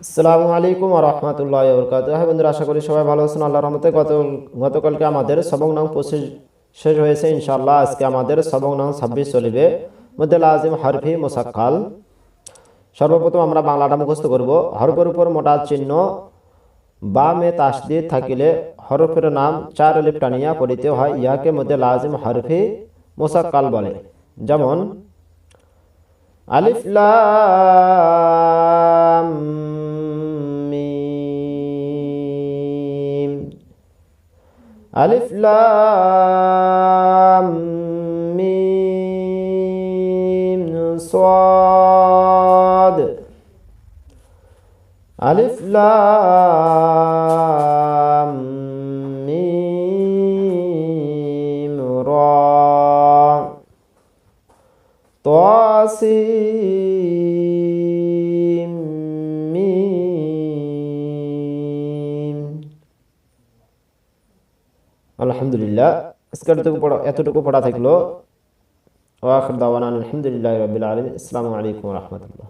আসসালামু আলাইকুম রহমতুল্লাহ বরকাত হ্যাঁ বন্ধুরা, আশা করি সবাই ভালো আছেন। আল্লাহর রহমতে গত গতকালকে আমাদের সবক নং পঁচিশ শেষ হয়েছে ইনশাআল্লাহ। আজকে আমাদের সবক নং ছাব্বিশ চলিবে। মধ্যে লাজিম, হরফি, মোসাক্কাল। সর্বপ্রথম আমরা বাংলাটা মুখস্থ করব। হরফের উপর মোটা চিহ্ন। বা মে তাসদিদ থাকিলে হরফের নাম চার লিপ টানিয়া পড়িতে হয়। ইহাকে মধ্যে লাজিম, হরফি, মোসাক্কাল বলে। যেমন, আলিফ ألف لام ميم صاد. ألف لام ميم را. طاسين আলহামদুলিল্লাহ। আজকের পড়া এতটুকু পড়া থাকল। ওয়াখির দাওয়ান আলহামদুলিল্লাহ রবিল আলম আসসালামু আলাইকুম রহমতুল্লাহ।